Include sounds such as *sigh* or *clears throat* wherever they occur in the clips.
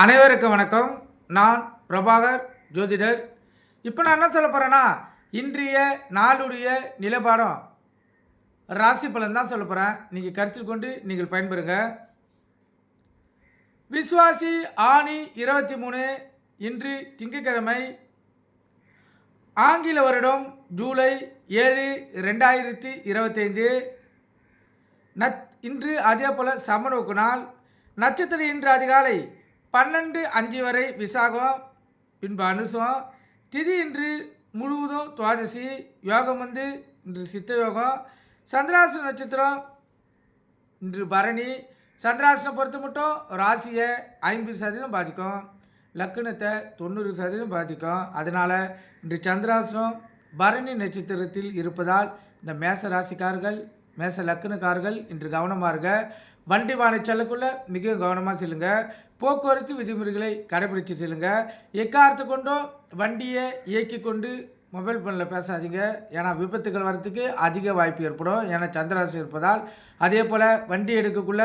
அனைவருக்கும் வணக்கம். நான் பிரபாகர் ஜோதிடர். இப்போ நான் என்ன சொல்ல போகிறேன்னா இன்றைய நாளுடைய நிலப்பாடம். ராசி பலன் தான் சொல்ல போகிறேன் நீங்கள் கருத்தில் கொண்டு நீங்கள் பயன்பெறுங்க. விஸ்வாசி ஆணி இருபத்தி மூணு இன்று திங்கட்கிழமை ஆங்கில வருடம் ஜூலை ஏழு ரெண்டாயிரத்தி இருபத்தைந்து. நத் இன்று அதே போல் சமநோக்கு நாள். நட்சத்திரம் இன்று அதிகாலை பன்னெண்டு அஞ்சு வரை விசாகம் பின்பு அனுசம் திதி இன்று முழுவதும் துவாதசி யோகம் வந்து இன்று சித்த யோகம் சந்திராசன நட்சத்திரம் இன்று பரணி. சந்திராசனம் பொறுத்த மட்டும் ராசியை ஐம்பது சதவீதம் பாதிக்கும். லக்னத்தை தொண்ணூறு சதவீதம் பாதிக்கும். அதனால் இன்று சந்திராசனம் பரணி நட்சத்திரத்தில் இருப்பதால் இந்த மேச ராசிக்காரர்கள் மேச லக்னக்காரர்கள் இன்று கவனமாக இருக்க வண்டி வாகன செல்லக்குள்ள மிக கவனமாக செல்லுங்கள் போக்குவரத்து விதிமுறைகளை கடைபிடிச்சு செல்லுங்க. எக்காரத்தை கொண்டும் வண்டியை இயக்கி கொண்டு மொபைல் ஃபோனில் பேசாதீங்க. ஏன்னா விபத்துகள் வரத்துக்கு அதிக வாய்ப்பு ஏற்படும். ஏன்னா சந்திராசி இருப்பதால் அதே போல் வண்டி எடுக்கக்குள்ள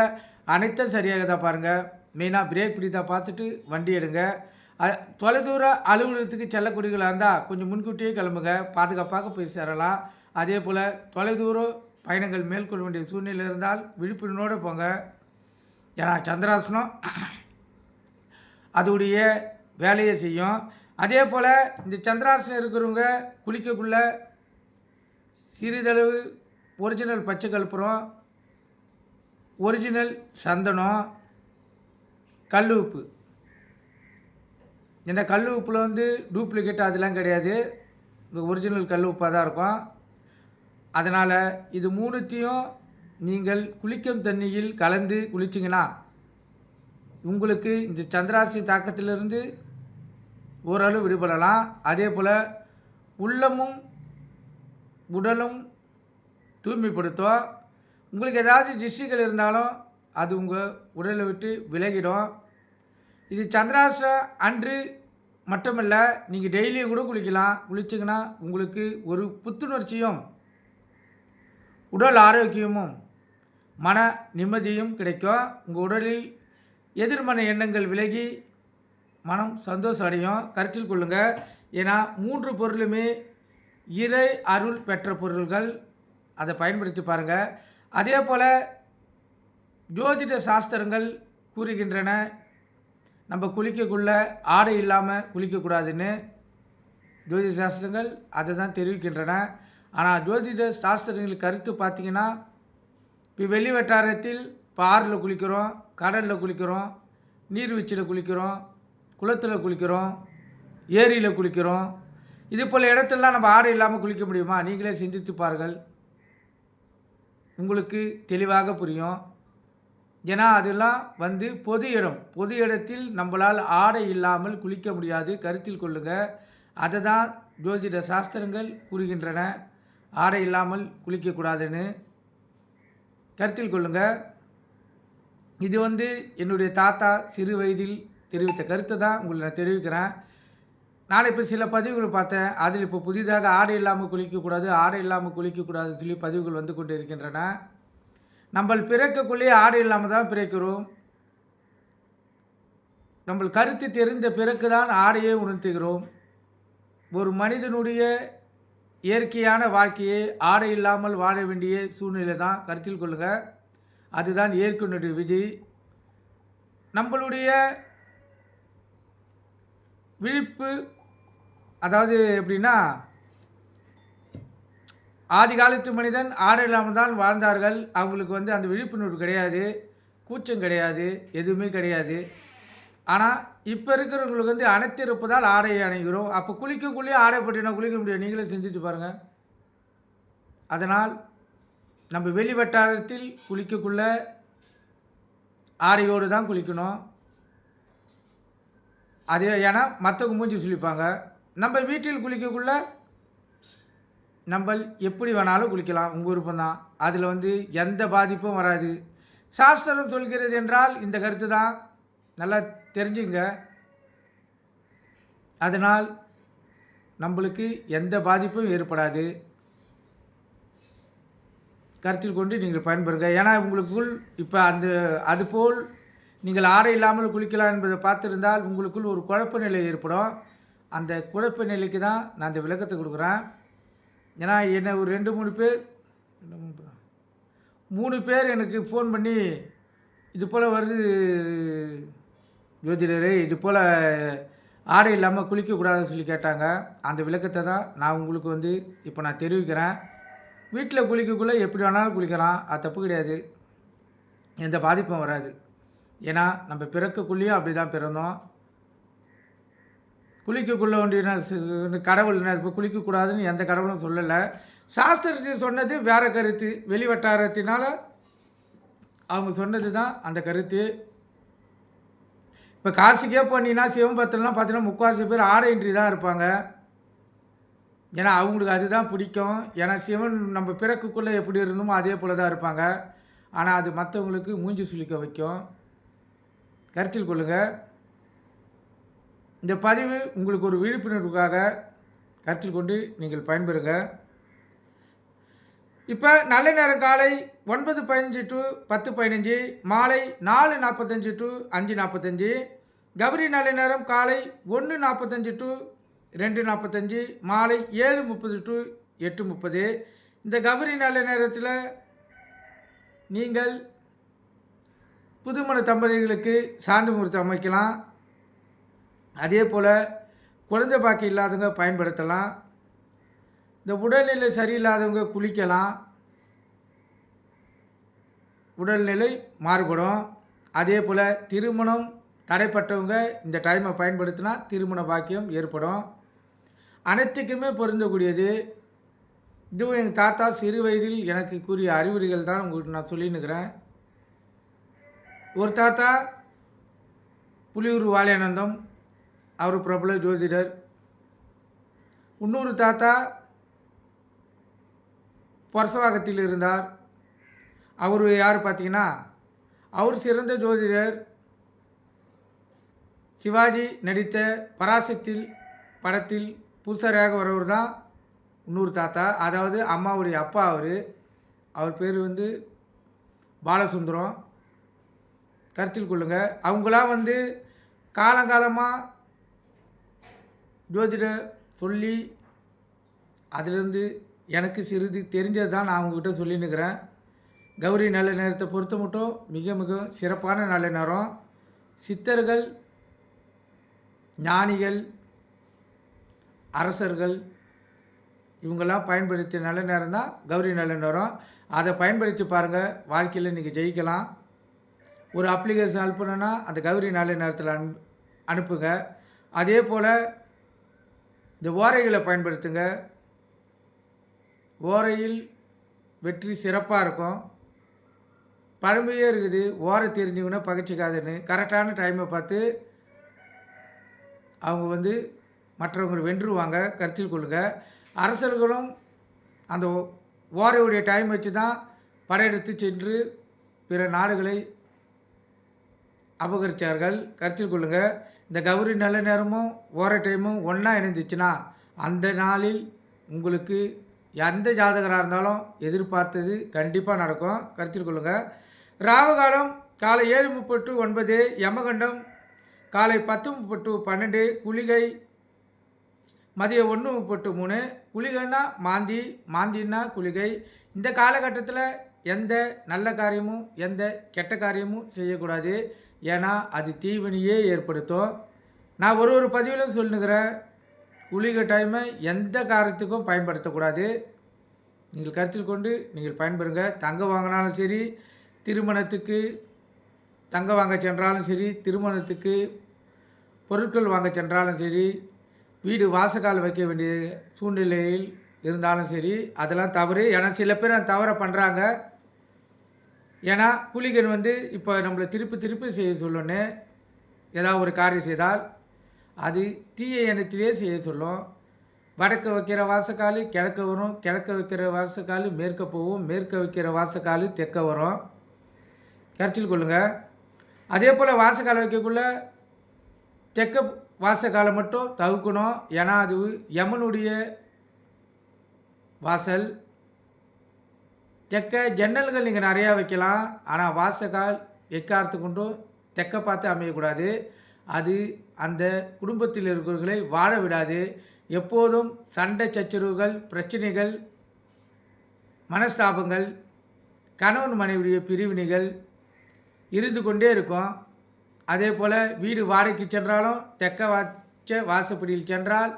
அனைத்தும் சரியாக தான் பாருங்கள் மெயினாக பிரேக் பிடித்தா பார்த்துட்டு வண்டி எடுங்க. தொலைதூர அலுவலகத்துக்கு செல்லக்கூடியவர்களாக இருந்தால் கொஞ்சம் முன்கூட்டியே கிளம்புங்க. பாதுகாப்பாக போய் சேரலாம். அதே போல் தொலைதூர பயணங்கள் மேற்கொள்ள வேண்டிய சூழ்நிலை இருந்தால் விழிப்புணர்வோடு போங்க. ஏன்னா சந்திராசனம் அதோடைய வேலையை செய்யும். அதே போல் இந்த சந்திராசனம் இருக்கிறவங்க குளிக்கக்குள்ள சிறிதளவு ஒரிஜினல் பச்சை கற்பூரம் ஒரிஜினல் சந்தனம் கல் உப்பு. இந்த கல் உப்பில் வந்து டூப்ளிகேட் அதெல்லாம் கிடையாது. இந்த ஒரிஜினல் கல் உப்பாக தான் இருக்கும். அதனால் இது மூணுத்தையும் நீங்கள் குளிக்கும் தண்ணியில் கலந்து குளிச்சிங்கன்னா உங்களுக்கு இந்த சந்திராசி தாக்கத்திலிருந்து ஓரளவு விடுபடலாம். அதே போல் உள்ளமும் உடலும் தூய்மைப்படுத்தும் உங்களுக்கு ஏதாவது டிஷ்ஷுகள் இருந்தாலும் அது உங்கள் உடலை விட்டு விலகிடும். இது சந்திராச அன்று மட்டுமல்ல நீங்கள் டெய்லியும் கூட குளிக்கலாம். குளிச்சிங்கன்னா உங்களுக்கு ஒரு புத்துணர்ச்சியும் உடல் ஆரோக்கியமும் மன நிம்மதியும் கிடைக்கும். உங்கள் உடலில் எதிர்மறை எண்ணங்கள் விலகி மனம் சந்தோஷம் அடையும் கருத்தில் கொள்ளுங்கள் ஏன்னா மூன்று பொருளுமே இறை அருள் பெற்ற பொருள்கள். அதை பயன்படுத்தி பாருங்கள் அதே போல் ஜோதிட சாஸ்திரங்கள் கூறுகின்றன. நம்ம குளிக்கக்குள்ள ஆடை இல்லாமல் குளிக்கக்கூடாதுன்னு. ஜோதிட சாஸ்திரங்கள் அதை தான் தெரிவிக்கின்றன. ஆனால் ஜோதிட சாஸ்திரங்கள் கருத்து பார்த்தீங்கன்னா இப்போ வெளி வட்டாரத்தில் இப்போ ஆறில் குளிக்கிறோம். கடலில் குளிக்கிறோம் நீர்வீழ்ச்சியில் குளிக்கிறோம் குளத்தில் குளிக்கிறோம் ஏரியில் குளிக்கிறோம். இது போல் இடத்துலலாம் நம்ம ஆடை இல்லாமல் குளிக்க முடியுமா? நீங்களே சிந்தித்து பாருங்கள். உங்களுக்கு தெளிவாக புரியும். ஏன்னா அதெல்லாம் வந்து பொது இடம். பொது இடத்தில் நம்மளால் ஆடை இல்லாமல் குளிக்க முடியாது. கருத்தில் கொள்ளுங்கள் அதை தான் ஜோதிட சாஸ்திரங்கள் கூறுகின்றன. ஆடை இல்லாமல் குளிக்கக்கூடாதுன்னு கருத்தில் கொள்ளுங்கள் இது வந்து என்னுடைய தாத்தா சிறு வயதில் தெரிவித்த கருத்தை தான் உங்களை நான் தெரிவிக்கிறேன். நான் இப்போ சில பதிவுகள் பார்த்தேன். அதில் இப்போ புதிதாக ஆடை இல்லாமல் குளிக்கக்கூடாது ஆடை இல்லாமல் குளிக்கக்கூடாதுன்னு சொல்லி பதிவுகள் வந்து கொண்டு இருக்கின்றன. நம்ம பிறக்கக்குள்ளேயே ஆடை இல்லாமல் தான் பிறக்கிறோம். நம்ம கருத்து தெரிந்த பிறகு தான் ஆடையை உணர்த்துகிறோம். ஒரு மனிதனுடைய இயற்கையான வாழ்க்கையை ஆடை இல்லாமல் வாழ வேண்டிய சூழ்நிலை தான் கருத்தில் கொள்ளுங்கள் அதுதான் இயற்கையினுடைய விதி. நம்மளுடைய விழிப்பு அதாவது எப்படின்னா ஆதி காலத்து மனிதன் ஆடை இல்லாமல் தான் வாழ்ந்தார்கள். அவங்களுக்கு வந்து அந்த விழிப்புணர்வு கிடையாது கூச்சம் கிடையாது எதுவுமே கிடையாது. ஆனால் இப்போ இருக்கிறவங்களுக்கு வந்து அனைத்து இருப்பதால் ஆடை அணைகிறோம். அப்போ குளிக்கக்குள்ளேயே ஆடை பட்டினா குளிக்க முடியாது. நீங்களே செஞ்சுட்டு பாருங்கள் அதனால் நம்ம வெளி வட்டாரத்தில் குளிக்கக்குள்ள ஆடையோடு தான் குளிக்கணும். அதே ஏன்னா மற்றவங்க மூஞ்சி சுழிப்பாங்க நம்ம வீட்டில் குளிக்கக்குள்ள நம்ம எப்படி வேணாலும் குளிக்கலாம். உங்கள் விருப்பம் தான். அதில் வந்து எந்த பாதிப்பும் வராது. சாஸ்திரம் சொல்கிறது என்றால் இந்த கருத்து தான். நல்லா தெரிஞ்சுங்க. அதனால் நம்மளுக்கு எந்த பாதிப்பும் ஏற்படாது. கருத்தில் கொண்டு நீங்கள் பயன்பெறுங்க. ஏன்னா உங்களுக்குள் இப்போ அந்த அதுபோல் நீங்கள் ஆடை இல்லாமல் குளிக்கலாம் என்பதை பார்த்துருந்தால் உங்களுக்குள் ஒரு குழப்ப நிலை ஏற்படும். அந்த குழப்ப நிலைக்கு தான் நான் அந்த விளக்கத்தை கொடுக்குறேன். ஏன்னா என்னை ஒரு ரெண்டு மூணு பேர் ரெண்டு மூணு பேர்? மூணு பேர் எனக்கு ஃபோன் பண்ணி இது போல் வருது ஜோதிடரே இது போல் ஆடை இல்லாமல் குளிக்கக்கூடாதுன்னு சொல்லி கேட்டாங்க. அந்த விளக்கத்தை தான் நான் உங்களுக்கு வந்து இப்போ நான் தெரிவிக்கிறேன். வீட்டில் குளிக்கக்குள்ளே எப்படி வேணாலும் குளிக்கலாம். அது தப்பு கிடையாது. எந்த பாதிப்பும் வராது. ஏன்னா நம்ம பிறக்கக்குள்ளேயும் அப்படி தான் பிறந்தோம். குளிக்கக்குள்ள வேண்டிய கடவுள் என்ன இப்போ குளிக்கக்கூடாதுன்னு எந்த கடவுளும் சொல்லலை. சாஸ்திரத்தை சொன்னது வேறு கருத்து. வெளிவட்டாரத்தினால் அவங்க சொன்னது தான் அந்த கருத்து. இப்போ காசிக்கே போனீங்கன்னா சிவம்பத்திரம்லாம் பார்த்தீங்கன்னா முக்கால்வாசி பேர் ஆடையின்றி தான் இருப்பாங்க. ஏன்னா அவங்களுக்கு அதுதான் பிடிக்கும். ஏன்னா சிவன் நம்ம பிறக்குக்குள்ளே எப்படி இருந்தோமோ அதே போல தான் இருப்பாங்க. ஆனால் அது மற்றவங்களுக்கு மூஞ்சி சுழிக்க வைக்கும். கருத்தில் கொள்ளுங்கள் இந்த பதிவு உங்களுக்கு ஒரு விழிப்புணர்வுக்காக கருத்தில் கொண்டு நீங்கள் பயன்பெறுங்க. இப்போ நல்ல நேரம் காலை ஒன்பது பதினஞ்சு டு பத்து பதினஞ்சு மாலை நாலு நாற்பத்தஞ்சு டு அஞ்சு நாற்பத்தஞ்சு கௌரி நல்ல நேரம் காலை ஒன்று நாற்பத்தஞ்சு டு ரெண்டு நாற்பத்தஞ்சு மாலை ஏழு முப்பது டு எட்டு முப்பது. இந்த கவரி நல்ல நேரத்தில் நீங்கள் புதுமண தம்பதிகளுக்கு சாந்தமூர்த்தி முகூர்த்தம் அமைக்கலாம். அதே போல் குழந்தை பாக்கி இல்லாதவங்க பயன்படுத்தலாம். இந்த உடல்நிலை சரியில்லாதவங்க குளிக்கலாம். உடல்நிலை மாறுபடும். அதே போல் திருமணம் தடைப்பட்டவங்க இந்த டைமை பயன்படுத்தினா திருமண பாக்கியம் ஏற்படும். அனைத்துக்குமே பொருந்தக்கூடியது. இதுவும் எங்கள் தாத்தா சிறு வயதில் எனக்கு கூறிய அறிவுரைகள் தான் உங்களுக்கு நான் சொல்லின்னுக்கிறேன் ஒரு தாத்தா புலியூர் வாலியானந்தம் அவர் பிரபல ஜோதிடர். இன்னொரு தாத்தா பரசவாகத்தில் இருந்தார். அவர் யார் பார்த்தீங்கன்னா அவர் சிறந்த ஜோதிடர். சிவாஜி நடித்த பராசத்தில் படத்தில் பூசராக வரவர் தான் இன்னொரு தாத்தா. அதாவது அம்மாவுடைய அப்பா அவர். அவர் பேர் வந்து பாலசுந்தரம். கருத்தில் கொள்ளுங்கள் அவங்களாம் வந்து காலங்காலமாக ஜோதிட சொல்லி அதிலிருந்து எனக்கு சிறிது தெரிஞ்சது தான் நான் அவங்கக்கிட்ட சொல்லின்னுக்கிறேன். கௌரி நல்ல நேரத்தை பொறுத்த மட்டும் மிக மிக சிறப்பான நல்ல நேரம். சித்தர்கள் ஞானிகள் அரசர்கள் இவங்கெல்லாம் பயன்படுத்திய நல்ல நேரம் தான் கௌரி நல்ல நேரம். அதை பயன்படுத்தி பாருங்கள் வாழ்க்கையில் நீங்கள் ஜெயிக்கலாம். ஒரு அப்ளிகேஷன் அனுப்பணுன்னா அந்த கௌரி நல்ல நேரத்தில் அனு அனுப்புங்க. அதே போல் இந்த ஓரைகளை பயன்படுத்துங்க. ஓரையில் வெற்றி சிறப்பாக இருக்கும். பழமையே இருக்குது ஓரை தெரிஞ்சவங்கன்னா பகிச்சிக்காதுன்னு. கரெக்டான டைமை பார்த்து அவங்க வந்து மற்றவங்க வென்றுவாங்க கருத்தில் கொள்ளுங்கள் அரசர்களும் அந்த ஓரையுடைய டைம் வச்சு தான் படையெடுத்து சென்று பிற நாடுகளை அபகரித்தார்கள் கருத்தில் கொள்ளுங்கள் இந்த கௌரி நல்ல நேரமும் ஓர டைமும் ஒன்றா இணைந்துச்சுன்னா அந்த நாளில் உங்களுக்கு எந்த ஜாதகராக இருந்தாலும் எதிர்பார்த்தது கண்டிப்பாக நடக்கும். கருத்தில் கொள்ளுங்கள் ராவகாலம் காலை ஏழு முப்பட்டு ஒன்பது யமகண்டம் காலை பத்து முப்பட்டு பன்னெண்டு குளிகை மதியம் ஒன்று முப்பட்டு மூணு குளிகைன்னா மாந்தி மாந்தின்னா குளிகை. இந்த காலகட்டத்தில் எந்த நல்ல காரியமும் எந்த கெட்ட காரியமும் செய்யக்கூடாது. ஏன்னா அது தீவினையே ஏற்படுத்தும். நான் ஒரு ஒரு பதிவிலும் சொல்லுகிறேன். குளிகை டைமை எந்த காரியத்துக்கும் பயன்படுத்தக்கூடாது. நீங்கள் கருத்தில் கொண்டு நீங்கள் பயன்பெறுங்க. தங்கம் வாங்கினாலும் சரி திருமணத்துக்கு தங்கம் வாங்க சென்றாலும் சரி திருமணத்துக்கு பொருட்கள் வாங்க சென்றாலும் சரி வீடு வாசக்கால் வைக்க வேண்டிய சூழ்நிலையில் இருந்தாலும் சரி அதெல்லாம் தவறு. ஏன்னா சில பேர் அந்த தவறை பண்ணுறாங்க ஏன்னா புலிகள் வந்து இப்போ நம்மளை திருப்பி திருப்பி செய்ய சொல்லணும் ஏதாவது ஒரு காரியம் செய்தால் அது தீய எண்ணத்திலே செய்ய சொல்லும். வடக்க வைக்கிற வாசக்கால் கிழக்க வரும். கிழக்க வைக்கிற வாசக்கால் மேற்க போகும். மேற்க வைக்கிற வாசக்கால் தெற்க வரும். கரைச்சில் கொள்ளுங்கள் அதே போல் வாசக்கால் வைக்கக்குள்ள தெற்க வாசக்காலை மட்டும் தவிர்க்கணும் ஏன்னா அது யமனுடைய வாசல். தெக்க ஜன்னல்கள் நீங்கள் நிறையா வைக்கலாம். ஆனால் வாசக்கால் எக்காரத்து கொண்டும் தெக்க பார்த்து அமையக்கூடாது. அது அந்த குடும்பத்தில் இருக்கிறவர்களை வாழ விடாது. எப்போதும் சண்டை சச்சரவுகள் பிரச்சனைகள் மனஸ்தாபங்கள் கணவன் மனைவியுடைய பிரிவினைகள் இருந்து கொண்டே இருக்கும். அதே போல் வீடு வாடகைக்கு சென்றாலும் தெக்க வாச்ச வாசப்படியில் சென்றால்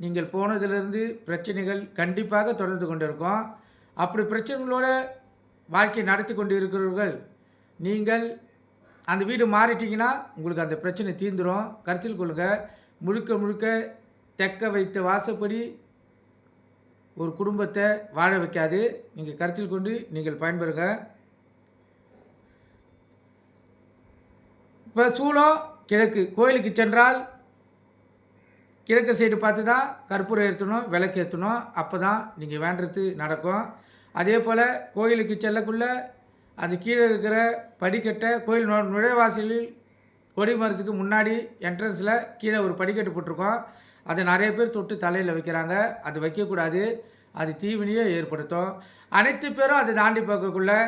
நீங்கள் போனதிலிருந்து பிரச்சனைகள் கண்டிப்பாக தொடர்ந்து கொண்டிருக்கும். அப்படி பிரச்சனைகளோட வாழ்க்கை நடத்தி கொண்டு இருக்கிறவர்கள் நீங்கள் அந்த வீடு மாறிட்டீங்கன்னா உங்களுக்கு அந்த பிரச்சனை தீர்ந்துடும் கருத்தில் கொள்ளுங்கள் முழுக்க முழுக்க தெக்க வைத்த வாசப்படி ஒரு குடும்பத்தை வாழ வைக்காது. நீங்கள் கருத்தில் கொண்டு நீங்கள் பயன்பெறுங்கள் இப்போ சூளம் கிழக்கு. கோயிலுக்கு சென்றால் கிழக்கு சைடு பார்த்து தான் கற்பூரம் ஏற்றணும் விளக்கு ஏற்றணும். அப்போ தான் நீங்கள் வேண்டுறது நடக்கும். அதே போல் கோயிலுக்கு செல்லக்குள்ள அந்த கீழே இருக்கிற படிக்கட்டை கோயில் நு நுழைவாசலில் கொடி மரத்துக்கு முன்னாடி என்ட்ரன்ஸில் கீழே ஒரு படிக்கட்டு போட்டிருக்கோம். அதை நிறைய பேர் தொட்டு தலையில் வைக்கிறாங்க. அது வைக்கக்கூடாது. அது தீவினையை ஏற்படுத்தும். அனைத்து பேரும் அதை தாண்டி பார்க்கக்குள்ளே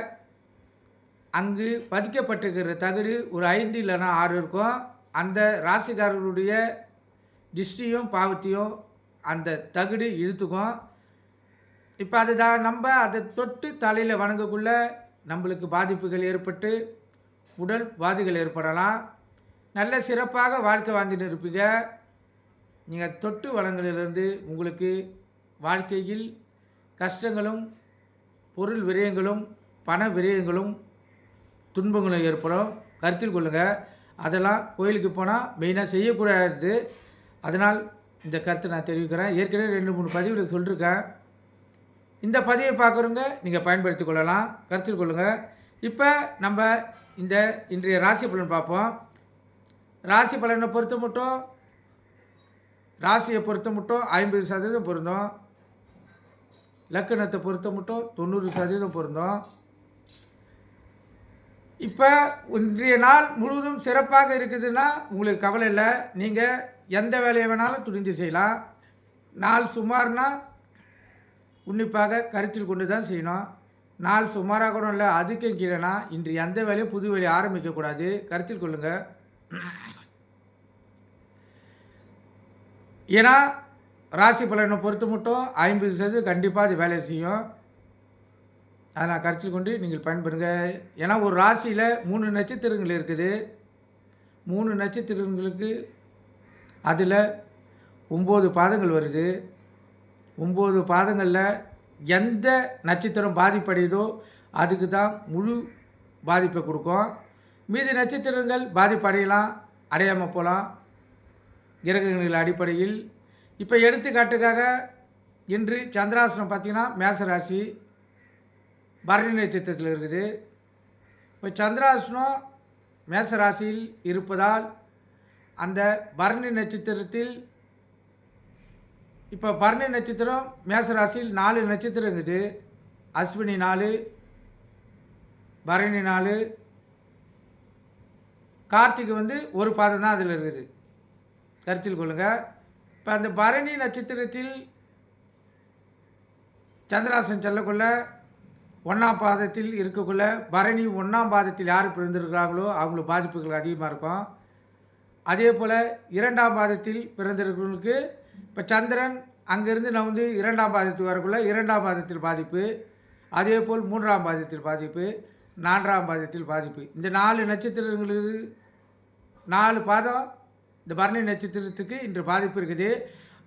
அங்கு பதிக்கப்பட்டிருக்கிற தகடு ஒரு ஐந்து இல்லைன்னா ஆறு இருக்கும். அந்த ராசிக்காரர்களுடைய திஷ்டியும் பாவத்தையும் அந்த தகடு இழுத்துக்கும். இப்போ அதுதான் நம்ம அதை தொட்டு தலையில் வணங்கக்குள்ள நம்மளுக்கு பாதிப்புகள் ஏற்பட்டு உடல் பாதிகள் ஏற்படலாம். நல்ல சிறப்பாக வாழ்க்கை வாழ்ந்துட்டு இருப்பீங்க. நீங்கள் தொட்டு வளங்களிலிருந்து உங்களுக்கு வாழ்க்கையில் கஷ்டங்களும் பொருள் விரயங்களும் பண விரயங்களும் துன்பங்களும் ஏற்படும். கருத்தில் கொள்ளுங்கள் அதெல்லாம் கோயிலுக்கு போனால் மெயினாக செய்யக்கூடாது. அதனால் இந்த கருத்தை நான் தெரிவிக்கிறேன். ஏற்கனவே ரெண்டு மூணு பதிவில் சொல்லியிருக்கேன் இந்த பதிவை பார்க்குறவங்க நீங்கள் பயன்படுத்தி கொள்ளலாம். கருத்தில் கொள்ளுங்கள் இப்போ நம்ம இந்த இன்றைய ராசி பலன் பார்ப்போம். ராசி பலனை பொறுத்த மட்டும் ராசியை பொறுத்த மட்டும் ஐம்பது சதவீதம் பொருந்தும். லக்கணத்தை பொறுத்த மட்டும் தொண்ணூறு சதவீதம் பொருந்தும். இப்போ இன்றைய நாள் முழுவதும் சிறப்பாக இருக்குதுன்னா உங்களுக்கு கவலை இல்லை. நீங்கள் எந்த வேலையை வேணாலும் துணிந்து செய்யலாம். நாள் சுமார்னால் உன்னிப்பாக கருத்தில் கொண்டு தான் செய்யணும். நாள் சுமாராக கூட இல்லை அதுக்கும் கீழேனா இன்று எந்த வேலையும் புது வேலையை ஆரம்பிக்கக்கூடாது கருத்தில் கொள்ளுங்கள் ஏன்னா ராசி பலனை பொறுத்து மட்டும் ஐம்பது சதவீதம் கண்டிப்பாக அது வேலை செய்யும். அதை நான் கருத்தில் கொண்டு நீங்கள் பயன்பெறுங்க ஏன்னா ஒரு ராசியில் மூணு நட்சத்திரங்கள் இருக்குது. மூணு நட்சத்திரங்களுக்கு அதில் ஒம்பது பாதங்கள் வருது. ஒம்பது பாதங்களில் எந்த நட்சத்திரம் பாதிப்படையுதோ அதுக்கு தான் முழு பாதிப்பை கொடுக்கும். மீதி நட்சத்திரங்கள் பாதிப்படையலாம் அடையாமல் போகலாம். கிரகங்கள் அடிப்படையில். இப்போ எடுத்துக்காட்டுக்காக இன்று சந்திராசனம் பார்த்திங்கன்னா மேசராசி. பரணி நட்சத்திரத்தில் இருக்குது. இப்போ சந்திராசனம் மேசராசியில் இருப்பதால் அந்த பரணி நட்சத்திரத்தில் இப்போ பரணி நட்சத்திரம் மேசராசியில் நாலு நட்சத்திரம் இருக்குது. அஸ்வினி நாலு பரணி நாலு கார்த்திகை வந்து ஒரு பாதம் தான் அதில் இருக்குது. கருத்தில் கொள்ளுங்கள் இப்போ அந்த பரணி நட்சத்திரத்தில் சந்திராசன் செல்லக்குள்ள ஒன்றாம் பாதத்தில் இருக்கக்குள்ள பரணி ஒன்றாம் பாதத்தில் யார் பிறந்திருக்கிறாங்களோ அவங்களுக்கு பாதிப்புகள் அதிகமாக இருக்கும். அதே போல் இரண்டாம் பாதத்தில் பிறந்திருக்கிறவங்களுக்கு இப்போ சந்திரன் அங்கேருந்து நான் வந்து இரண்டாம் பாதத்துக்கு வரக்குள்ள இரண்டாம் பாதத்தில் பாதிப்பு அதே போல் மூன்றாம் பாதத்தில் பாதிப்பு நான்காம் பாதத்தில் பாதிப்பு. இந்த நாலு நட்சத்திரங்களுக்கு நாலு பாதம் இந்த பரணி நட்சத்திரத்துக்கு இன்று பாதிப்பு இருக்குது.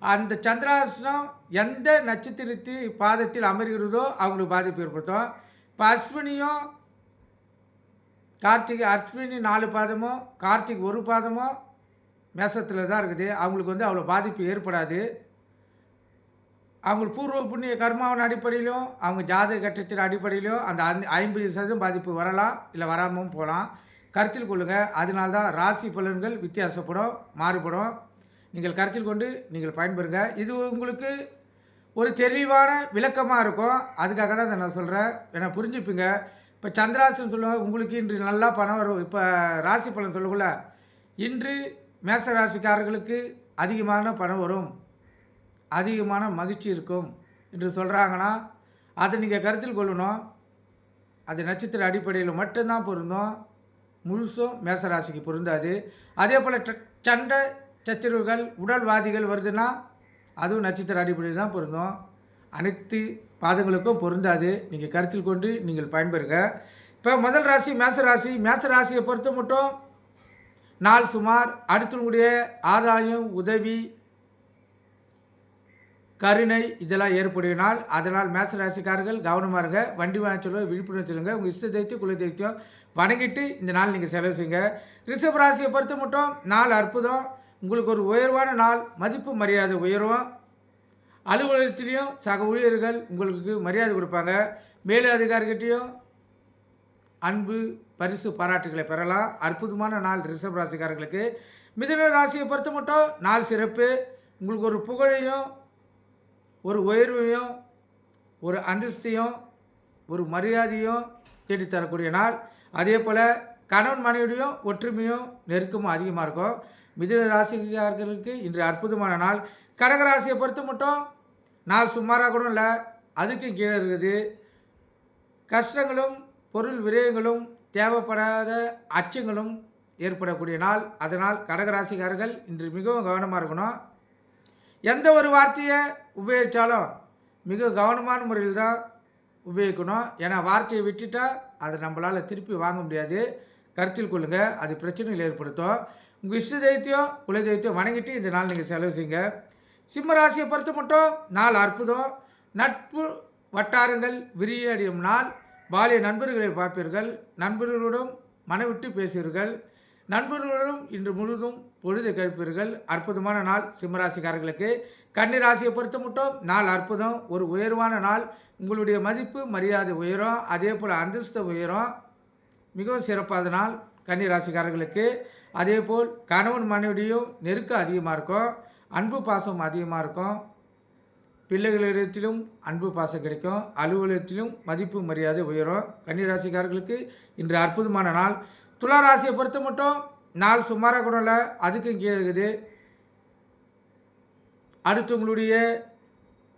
அந்த சந்திராசனம் எந்த நட்சத்திரத்து பாதத்தில் அமர்கிறதோ அவங்களுக்கு பாதிப்பு ஏற்படுத்தும். இப்போ அஸ்வினியும் கார்த்திகை அஸ்வினி நாலு பாதமும் கார்த்திக் ஒரு பாதமும் மேசத்தில் தான் இருக்குது. அவங்களுக்கு வந்து அவ்வளோ பாதிப்பு ஏற்படாது. அவங்க பூர்வ புண்ணிய கர்மாவின் அடிப்படையிலும் அவங்க ஜாதக கட்டத்தின் அடிப்படையிலும் அந்த ஐம்பது சதவீதம் பாதிப்பு வரலாம் இல்லை வராமல் போகலாம். கருத்தில் கொள்ளுங்கள் அதனால்தான் ராசி பலன்கள் வித்தியாசப்படும் மாறுபடும். நீங்கள் கருத்தில் கொண்டு நீங்கள் பயன்பெறுங்க. இது உங்களுக்கு ஒரு தெளிவான விளக்கமாக இருக்கும். அதுக்காக தான் அதை நான் சொல்கிறேன் ஏன்னா புரிஞ்சுப்பீங்க. இப்போ சந்திராசன் சொல்லுவாங்க உங்களுக்கு இன்று நல்லா பணம் வரும். இப்போ ராசி பலன் சொல்லக்குள்ள இன்று மேச ராசிக்காரர்களுக்கு அதிகமான பணம் வரும். அதிகமான மகிழ்ச்சி இருக்கும். என்று சொல்கிறாங்கன்னா அதை நீங்கள் கருத்தில் கொள்ளணும். அது நட்சத்திர அடிப்படையில் மட்டும்தான் பொருந்தும். முழுசும் மேசராசிக்கு பொருந்தாது. அதே போல் சண்டை சச்சரவுகள் உடல்வாதிகள் வருதுன்னா அதுவும் நட்சத்திர அடிப்படையில் தான் பொருந்தும். அனைத்து பாதங்களுக்கும் பொருந்தாது. நீங்கள் கருத்தில் கொண்டு நீங்கள் பயன்பெறுங்க. இப்போ முதல் ராசி மேச ராசி. மேச ராசியை பொறுத்த மட்டும் நாள் சுமார் அடுத்தவங்களுடைய ஆதாயம் உதவி கருணை இதெல்லாம் ஏற்படுகினால் அதனால் மேச ராசிக்காரர்கள் கவனமாக இருங்க. வண்டி வாங்க விழிப்புணர்வு சொல்லுங்க. உங்கள் இஷ்ட தெய்வத்தையும் குல தெய்வத்தையும் வணங்கிட்டு இந்த நாள் நீங்கள் செலவு செய்யுங்க. ரிஷப் ராசியை பொறுத்த மட்டும் நாள் அற்புதம். உங்களுக்கு ஒரு உயர்வான நாள் மதிப்பு மரியாதை உயரும். அலுவலகத்திலையும் சக ஊழியர்கள் உங்களுக்கு மரியாதை கொடுப்பாங்க. மேல அதிகாரிகிட்டையும் அன்பு பரிசு பாராட்டுகளை பெறலாம். அற்புதமான நாள் ரிஷப் ராசிக்காரர்களுக்கு. மிதன ராசியை பொறுத்த மட்டும் நாள் சிறப்பு. உங்களுக்கு ஒரு புகழையும் ஒரு உயர்வையும் ஒரு அந்தஸ்தையும் ஒரு மரியாதையும் தேடித்தரக்கூடிய நாள். அதே போல் கணவன் மனைவியுடையும் ஒற்றுமையும் நெருக்கமும் அதிகமாக இருக்கும். மிதுன ராசிக்காரர்களுக்கு இன்று அற்புதமான நாள். கடகராசியை பொறுத்து மட்டும் நாள் சுமாராக கூட இல்லை. அதுக்கும் கீழே இருக்குது. கஷ்டங்களும் பொருள் விரயங்களும் தேவைப்படாத அச்சங்களும் ஏற்படக்கூடிய நாள். அதனால் கடகராசிக்காரர்கள் இன்று மிகவும் கவனமாக இருக்கணும். எந்த ஒரு வார்த்தையை உபயோகித்தாலும் மிக கவனமான முறையில் தான் உபயோகிக்கணும். ஏன்னா வார்த்தையை விட்டுட்டா அதை நம்மளால் திருப்பி வாங்க முடியாது. கருத்தில் கொள்ளுங்கள் அது பிரச்சனைகள் ஏற்படுத்தும். உங்கள் இஷ்ட தைத்தியம் குல தெய்வத்தையும் வணங்கிட்டு இந்த நாள் நீங்கள் செலவு செய்யுங்க. சிம்ம ராசியை பொறுத்த மட்டும் நாள் அற்புதம். நட்பு வட்டாரங்கள் விரியடையும் நாள். பாலிய நண்பர்களை பார்ப்பீர்கள். நண்பர்களுடன் மனவிட்டு பேசுவீர்கள். நண்பர்களுடன் இன்று முழுதும் பொழுது கழிப்பீர்கள். அற்புதமான நாள் சிம்மராசிக்காரர்களுக்கு. கன்னிராசியை பொறுத்த மட்டும் நாள் அற்புதம். ஒரு உயர்வான நாள். உங்களுடைய மதிப்பு மரியாதை உயரும். அதே போல் அந்தஸ்து உயரும். மிகவும் சிறப்பான நாள் கன்னிராசிக்காரர்களுக்கு. அதே போல் கணவன் மனைவியும் நெருக்கம் அதிகமாக இருக்கும் அன்பு பாசம் அதிகமாக இருக்கும். பிள்ளைகளிடத்திலும் அன்பு பாசம் கிடைக்கும். அலுவலகத்திலும் மதிப்பு மரியாதை உயரும். கன்னிராசிக்காரர்களுக்கு இன்று அற்புதமான நாள். துலா ராசியை பொறுத்த மட்டும் நாள் சுமாராக கூட இல்லை அதுக்கும் கீழே இருக்குது. அடுத்தவங்களுடைய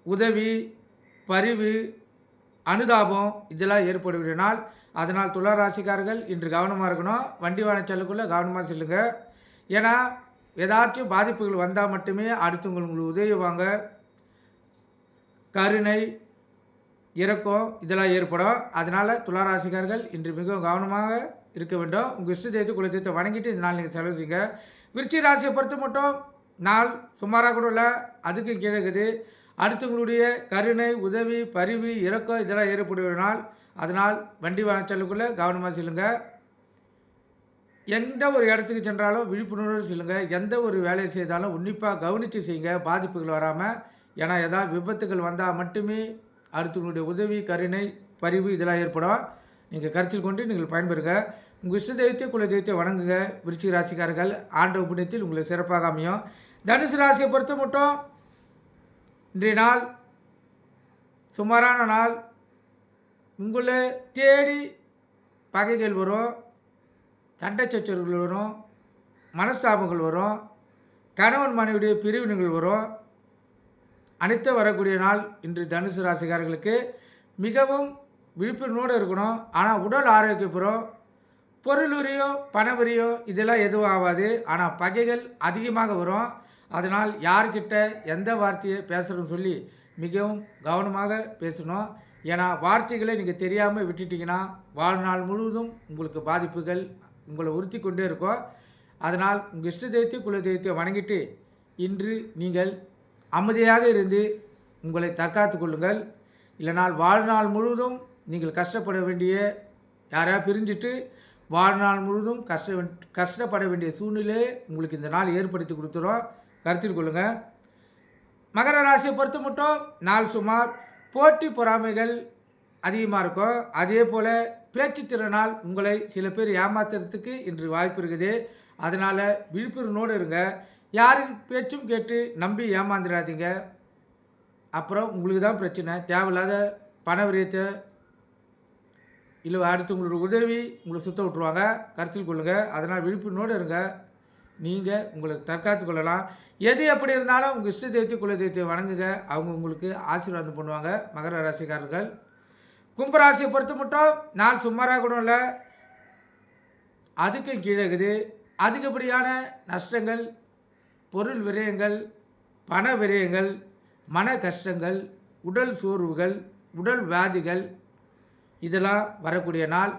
உதவி பரிவு அனுதாபம் இதெல்லாம் ஏற்படுகிற நாள். அதனால் துலா ராசிக்காரர்கள் இன்று கவனமாக இருக்கணும். வண்டி வாணச்சலுக்குள்ளே கவனமாக செல்லுங்க. ஏன்னா ஏதாச்சும் பாதிப்புகள் வந்தால் மட்டுமே அடுத்தவங்க உங்களுக்கு உதவுவாங்க கருணை இறக்கம் இதெல்லாம் ஏற்படும். அதனால் துளாராசிக்காரர்கள் இன்று மிகவும் கவனமாக இருக்க வேண்டும். உங்கள் இஷ்ட தெய்வத்தை குலதெய்வத்தை வணங்கிட்டு இந்த நாள் நீங்கள் செலவு செய்யுங்க. விருச்சி ராசியை பொறுத்த மட்டும் நாள் சுமாராக கூட இல்லை அதுக்கு கீழே இருக்குது. அடுத்தவங்களுடைய கருணை உதவி பரிவு இறக்கம் இதெல்லாம் ஏற்படுவதனால் அதனால் வண்டி வாசலுக்குள்ளே கவனமாக செல்லுங்க. எந்த ஒரு இடத்துக்கு சென்றாலும் விழிப்புணர்வு செல்லுங்க. எந்த ஒரு வேலையை செய்தாலும் உன்னிப்பாக கவனித்து செய்யுங்க. பாதிப்புகள் வராமல் ஏன்னா ஏதாவது விபத்துகள் வந்தால் மட்டுமே அடுத்தவங்களுடைய உதவி கருணை பரிவு இதெல்லாம் ஏற்படும். நீங்கள் கருத்தில் கொண்டு நீங்கள் பயன்பெறுங்க. உங்கள் இஷ்ட தெய்வத்தை குல தெய்வத்தை வணங்குங்க. விருச்சிக ராசிக்காரர்கள் ஆண்டவ புண்ணியத்தில் உங்களுக்கு சிறப்பாக அமையும். தனுசு ராசியை பொறுத்த மட்டும் இன்றைய நாள் சுமாரான நாள். உங்களை தேடி பகைகள் வரும் சண்டை சச்சரவுகள் வரும் மனஸ்தாபங்கள் வரும் கணவன் மனைவியுடைய பிரிவினைகள் வரும். அனைத்து வரக்கூடிய நாள் இன்று தனுசு ராசிக்காரர்களுக்கு மிகவும் விழிப்புணர்வோடு இருக்கணும். ஆனால் உடல் ஆரோக்கியப்புறம் பொருளுரியோ பணவரியோ இதெல்லாம் எதுவும் ஆகாது. ஆனால் பகைகள் அதிகமாக வரும். அதனால் யார்கிட்ட எந்த வார்த்தையை பேசுகிறோன்னு சொல்லி மிகவும் கவனமாக பேசணும். ஏன்னா வார்த்தைகளை நீங்கள் தெரியாமல் விட்டுட்டிங்கன்னா வாழ்நாள் முழுவதும் உங்களுக்கு பாதிப்புகள் உங்களை உறுத்தி கொண்டே இருக்கும். அதனால் உங்கள் இஷ்ட தெய்வத்தை குல தெய்வத்தை வணங்கிட்டு இன்று நீங்கள் அமைதியாக இருந்து உங்களை தற்காத்து கொள்ளுங்கள். இல்லைனால் வாழ்நாள் முழுவதும் நீங்கள் கஷ்டப்பட வேண்டிய யாரையா பிரிஞ்சுட்டு வாழ்நாள் முழுவதும் கஷ்ட கஷ்டப்பட வேண்டிய சூழ்நிலையை உங்களுக்கு இந்த நாள் ஏற்படுத்தி கொடுத்துரும். கருத்தில் கொள்ளுங்கள் மகர ராசியை பொறுத்த மட்டும் நாள் சுமார் போட்டி பொறாமைகள் அதிகமாக இருக்கும் அதே போல் பேச்சுத்திறனால் உங்களை சில பேர் ஏமாத்துறதுக்கு இன்று வாய்ப்பு இருக்குது. அதனால் விழிப்புணர்வோடு இருங்க. யாரு பேச்சும் கேட்டு நம்பி ஏமாந்துடாதீங்க அப்புறம் உங்களுக்கு தான் பிரச்சனை. தேவையில்லாத பண விரயத்தை இல்லை அடுத்து உங்களோட உதவி உங்களை சுத்த விட்ருவாங்க கருத்தில் கொள்ளுங்கள் அதனால் விழிப்புணர்வோடு இருங்க. நீங்கள் உங்களை தற்காத்து கொள்ளலாம். எது எப்படி இருந்தாலும் உங்கள் இஷ்ட தெய்வத்தை குல தெய்வத்தை வணங்குங்க. அவங்க உங்களுக்கு ஆசீர்வாதம் பண்ணுவாங்க. மகர ராசிக்காரர்கள். கும்பராசியை பொறுத்து மட்டும் நான் சுமாராக கூட இல்லை. அதுக்கும் கீழே இருக்குது. அதிகப்படியான நஷ்டங்கள் பொருள் விரயங்கள் பண விரயங்கள் மன கஷ்டங்கள் உடல் சோர்வுகள் உடல் வியாதிகள் இதெல்லாம் வரக்கூடிய நாள்.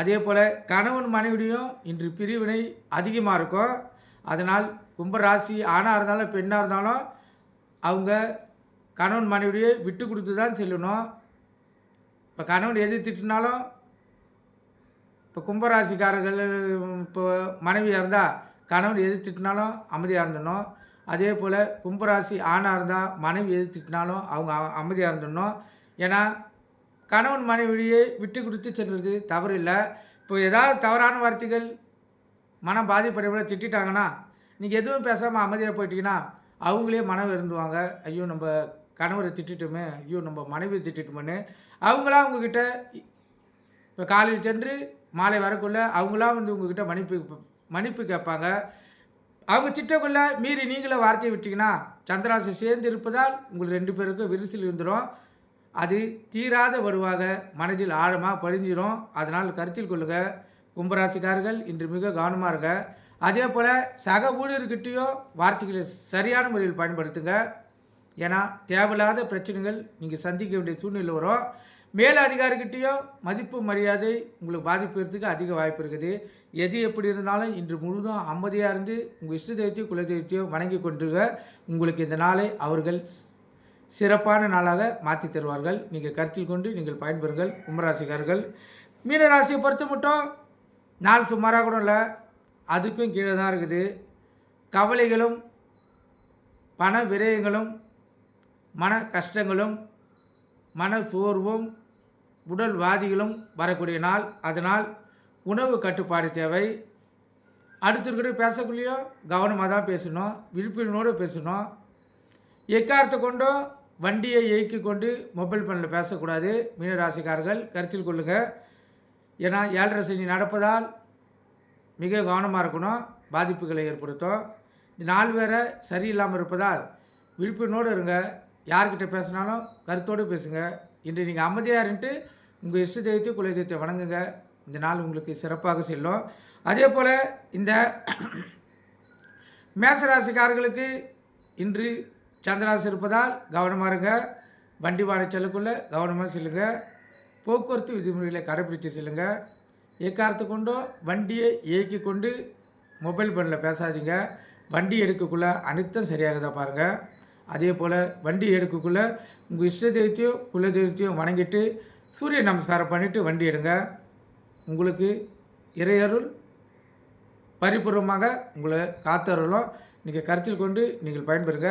அதே போல் கணவன் மனைவிடையும் இன்று பிரிவினை அதிகமாக இருக்கும் அதனால் கும்பராசி ஆணாக இருந்தாலும் பெண்ணாக இருந்தாலும் அவங்க கணவன் மனைவியை விட்டு கொடுத்து தான் செல்லணும். இப்போ கணவன் எது திட்டினாலும் இப்போ கும்பராசிக்காரர்கள் இப்போ மனைவியாக இருந்தால் கணவன் எது திட்டினாலும் அமைதியாக இருந்துடணும். அதே போல் கும்பராசி ஆணாக இருந்தால் மனைவி எது திட்டினாலும் அவங்க அமைதியாக இருந்துடணும். ஏன்னா கணவன் மனைவியை விட்டு கொடுத்து சென்றது தவறு இல்லை இப்போ ஏதாவது தவறான வார்த்தைகள் மனம் பாதிப்படைவில் திட்டிட்டாங்கன்னா நீங்கள் எதுவும் பேசாமல் அமைதியாக போயிட்டீங்கன்னா அவங்களே மனம் இருந்துவாங்க. ஐயோ நம்ம கணவரை திட்டமே ஐயோ நம்ம மனைவியை திட்டோமேன்னு அவங்களாம் உங்ககிட்ட இப்போ காலையில் சென்று மாலை வரக்குள்ள அவங்களாம் வந்து உங்ககிட்ட மன்னிப்பு மன்னிப்பு கேட்பாங்க. அவங்க திட்டக்குள்ளே மீறி நீங்களே வார்த்தையை விட்டிங்கன்னா சந்திராசி சேர்ந்து இருப்பதால் உங்களுக்கு ரெண்டு பேருக்கும் விரிசல் இருந்துடும் அது தீராத வடுவாக மனதில் ஆழமாக படிஞ்சிரும். அதனால் கருத்தில் கொள்ளுக. கும்பராசிக்காரர்கள் இன்று மிக கவனமாக இருங்க. அதே போல் சக ஊழியர்கிட்டேயோ வார்த்தைகளை சரியான முறையில் பயன்படுத்துங்க. ஏன்னா தேவையில்லாத பிரச்சனைகள் நீங்கள் சந்திக்க வேண்டிய சூழ்நிலை வரும். மேல் அதிகாரிகிட்டேயும் மதிப்பு மரியாதை உங்களுக்கு பாதிப்பு அதிக வாய்ப்பு இருக்குது. எது எப்படி இருந்தாலும் இன்று முழுதும் அமைதியாக இருந்து உங்கள் இஷ்ட தெய்வத்தையும் குல தெய்வத்தையும் வணங்கி கொண்டுங்க உங்களுக்கு இந்த நாளை அவர்கள் சிறப்பான நாளாக மாற்றி தருவார்கள். நீங்கள் கருத்தில் கொண்டு நீங்கள் பயன்பெறுங்கள். கும்பராசிக்காரர்கள் மீனராசியை பொறுத்த மட்டும் நாள் சுமாராக கூட இல்லை. அதுக்கும் கீழே தான் இருக்குது. கவலைகளும் பண விரயங்களும் மன கஷ்டங்களும் மன சோர்வும் உடல் வாதிகளும் வரக்கூடிய நாள். அதனால் உணவு கட்டுப்பாடு தேவை. அடுத்திருக்கிற பேசக்குள்ளேயோ கவனமாக தான் பேசணும். விழிப்புணர்வோடு பேசணும். எக்காரத்தை கொண்டும் வண்டியை இயக்கி கொண்டு மொபைல் ஃபோனில் பேசக்கூடாது. மீனராசிக்காரர்கள் கருத்தில் கொள்ளுங்கள் ஏன்னா ஏழரை சனி நடப்பதால் மிக கவனமாக இருக்கணும். பாதிப்புகளை ஏற்படுத்தும். இந்த நாள் பேரை சரியில்லாமல் இருப்பதால் விழிப்புணோடு இருங்க. யார்கிட்ட பேசினாலும் கருத்தோடு பேசுங்க. இன்று நீங்கள் அமைதியாக இருந்துட்டு உங்கள் இஷ்ட தெய்வத்தை குல தெய்வத்தை வணங்குங்க. இந்த நாள் உங்களுக்கு சிறப்பாக செல்லும். அதே போல் இந்த *clears throat* மேசராசிக்காரர்களுக்கு இன்று சந்திராசு இருப்பதால் கவனமாக இருங்க. வண்டி வாடகை செல்லக்குள்ளே கவனமாக செல்லுங்க. போக்குவரத்து விதிமுறைகளை கடைபிடித்து செல்லுங்க. எக்காரத்தை கொண்டோ வண்டியை இயக்கி கொண்டு மொபைல் ஃபோனில் பேசாதீங்க. வண்டி எடுக்கக்குள்ள அனைத்தும் சரியாக தான் பாருங்கள் அதே போல் வண்டி எடுக்கக்குள்ளே உங்கள் இஷ்ட தெய்வத்தையும் குல தெய்வத்தையும் வணங்கிட்டு சூரிய நமஸ்காரம் பண்ணிவிட்டு வண்டி எடுங்க. உங்களுக்கு இறையருள் பரிபூர்வமாக உங்களை காத்தருளும். நீங்கள் கருத்தில் கொண்டு நீங்கள் பயன்பெறுங்க.